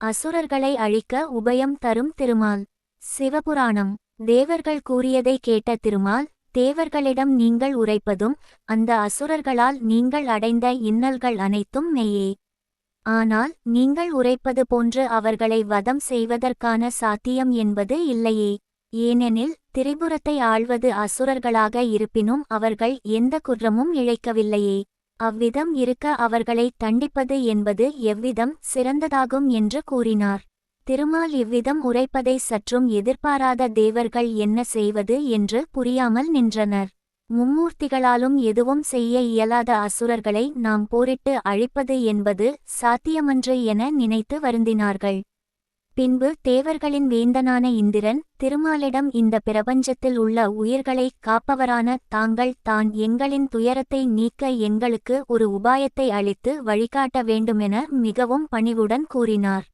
அசுரர்களை அழிக்க உபயம் தரும் திருமால். சிவபுராணம். தேவர்கள் கூறியதை கேட்ட திருமால் தேவர்களிடம் நீங்கள் உரைப்பதும் அந்த அசுரர்களால் நீங்கள் அடைந்த இன்னல்கள் அனைத்தும் மெய்யே. ஆனால் நீங்கள் உரைப்பது போன்று அவர்களை வதம் செய்வதற்கான சாத்தியம் என்பது இல்லையே. ஏனெனில் திரிபுரத்தை ஆள்வது அசுரர்களாக இருப்பினும் அவர்கள் எந்த குற்றமும் இழைக்கவில்லையே. அவ்விதம் இருக்க அவர்களை தண்டிப்பது என்பது எவ்விதம் சிறந்ததாகும் என்று கூறினார். திருமால் இவ்விதம் உரைப்பதை சற்றும் எதிர்பாராத தேவர்கள் என்ன செய்வது என்று புரியாமல் நின்றனர். மும்மூர்த்திகளாலும் எதுவும் செய்ய இயலாத அசுரர்களை நாம் போரிட்டு அழிப்பது என்பது சாத்தியமன்று என நினைத்து வருந்தினார்கள். பின்பு தேவர்களின் வேந்தனான இந்திரன் திருமாலிடம் இந்த பிரபஞ்சத்தில் உள்ள உயிர்களை காப்பவரான தாங்கள் தான் எங்களின் துயரத்தை நீக்க எங்களுக்கு ஒரு உபாயத்தை அளித்து வழிகாட்ட வேண்டுமென மிகவும் பணிவுடன் கூறினார்.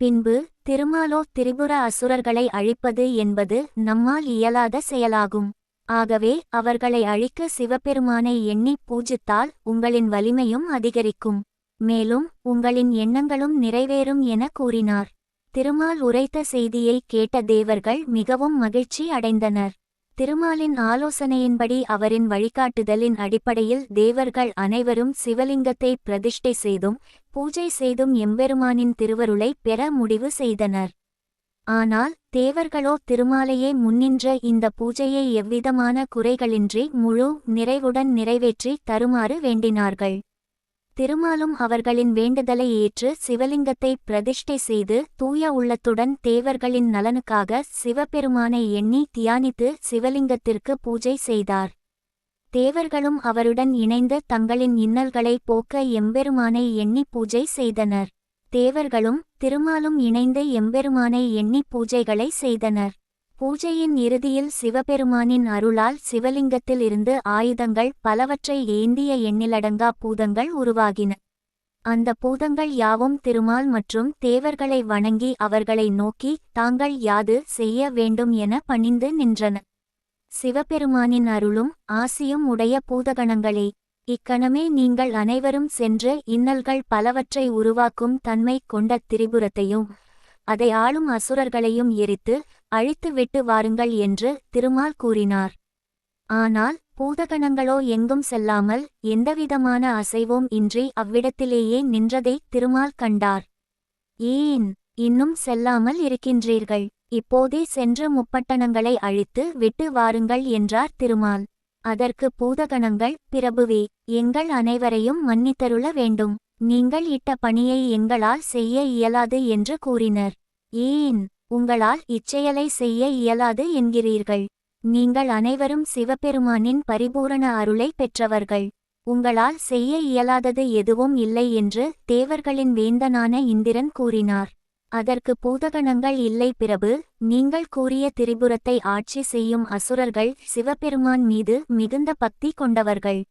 பின்பு திருமாலோ திரிபுர அசுரர்களை அழிப்பது என்பது நம்மால் இயலாத செயலாகும். ஆகவே அவர்களை அழிக்க சிவபெருமானை எண்ணி பூஜித்தால் உங்களின் வலிமையும் அதிகரிக்கும். மேலும் உங்களின் எண்ணங்களும் நிறைவேறும் என கூறினார். திருமால் உரைத்த செய்தியை கேட்ட தேவர்கள் மிகவும் மகிழ்ச்சி அடைந்தனர். திருமாலின் ஆலோசனையின்படி அவரின் வழிகாட்டுதலின் அடிப்படையில் தேவர்கள் அனைவரும் சிவலிங்கத்தை பிரதிஷ்டை செய்தும் பூஜை செய்தும் எம்பெருமானின் திருவருளை பெற முடிவு செய்தனர். ஆனால் தேவர்களோ திருமாலையே முன்னின்ற இந்த பூஜையை எவ்விதமான குறைகளின்றி முழு நிறைவுடன் நிறைவேற்றி தருமாறு வேண்டினார்கள். திருமாலும் அவர்களின் வேண்டுதலை ஏற்று சிவலிங்கத்தை பிரதிஷ்டை செய்து தூய உள்ளத்துடன் தேவர்களின் நலனுக்காக சிவபெருமானை எண்ணி தியானித்து சிவலிங்கத்திற்கு பூஜை செய்தார். தேவர்களும் அவருடன் இணைந்து தங்களின் இன்னல்களை போக்க எம்பெருமானை எண்ணி பூஜை செய்தனர். தேவர்களும் திருமாலும் இணைந்து எம்பெருமானை எண்ணி பூஜைகளை செய்தனர். பூஜையின் இறுதியில் சிவபெருமானின் அருளால் சிவலிங்கத்தில் இருந்து ஆயுதங்கள் பலவற்றை ஏந்திய எண்ணிலடங்கா பூதங்கள் உருவாகின. அந்த பூதங்கள் யாவும் திருமால் மற்றும் தேவர்களை வணங்கி அவர்களை நோக்கி தாங்கள் யாது செய்ய வேண்டும் என பணிந்து நின்றன. சிவபெருமானின் அருளும் ஆசியும் உடைய பூதகணங்களே. இக்கணமே நீங்கள் அனைவரும் சென்று இன்னல்கள் பலவற்றை உருவாக்கும் தன்மை கொண்ட திரிபுரத்தையும் அதை ஆளும் அசுரர்களையும் எரித்து அழித்து விட்டு வாருங்கள் என்று திருமால் கூறினார். ஆனால் பூதகணங்களோ எங்கும் செல்லாமல் எந்தவிதமான அசைவும் இன்றி அவ்விடத்திலேயே நின்றதை திருமால் கண்டார். ஏன்? இன்னும் செல்லாமல் இருக்கின்றீர்கள். இப்போதே சென்று முப்பட்டணங்களை அழித்து விட்டு வாருங்கள் என்றார் திருமால். அதற்கு பூதகணங்கள் பிரபுவே எங்கள் அனைவரையும் மன்னித்தருள வேண்டும். நீங்கள் இட்ட பணியை எங்களால் செய்ய இயலாது என்று கூறினர். ஏன்? உங்களால் இச்செயலை செய்ய இயலாது என்கிறீர்கள். நீங்கள் அனைவரும் சிவபெருமானின் பரிபூரண அருளை பெற்றவர்கள். உங்களால் செய்ய இயலாதது எதுவும் இல்லை என்று தேவர்களின் வேந்தனான இந்திரன் கூறினார். அதற்கு பூதகணங்கள் இல்லை பிரபு நீங்கள் கூறிய திரிபுரத்தை ஆட்சி செய்யும் அசுரர்கள் சிவபெருமான் மீது மிகுந்த பக்தி கொண்டவர்கள்.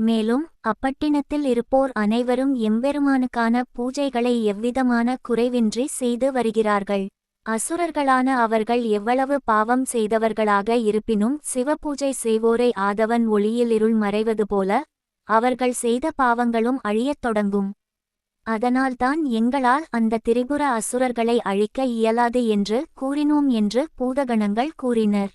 மேலும் அப்பட்டினத்தில் இருப்போர் அனைவரும் எம்பெருமானுக்கான பூஜைகளை எவ்விதமான குறைவின்றி செய்து வருகிறார்கள். அசுரர்களான அவர்கள் எவ்வளவு பாவம் செய்தவர்களாக இருப்பினும் சிவபூஜை செய்வோரை ஆதவன் ஒளியில் இருள் மறைவது போல அவர்கள் செய்த பாவங்களும் அழியத் தொடங்கும். அதனால்தான் எங்களால் அந்த திரிபுர அசுரர்களை அழிக்க இயலாது என்று கூறினோம் என்று பூதகணங்கள் கூறினர்.